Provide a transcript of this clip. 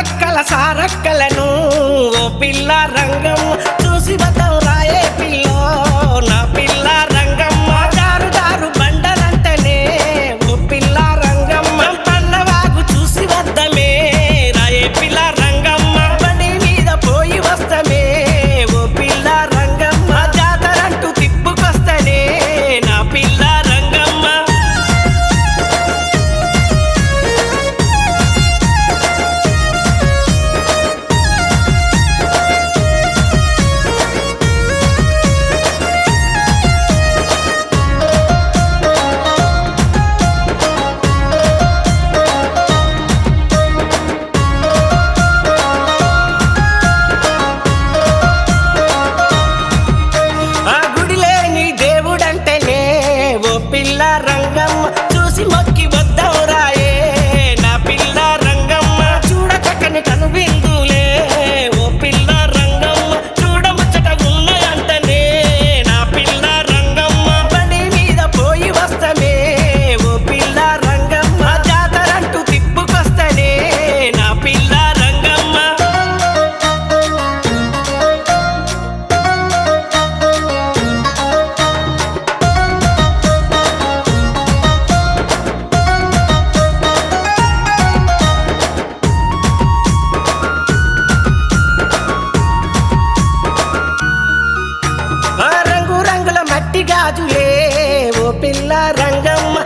అక్కల సారక్కలను ఓ పిల్ల రంగం చూసి వద్దాం గాజులే ఓ పిల్ల రంగమ్మ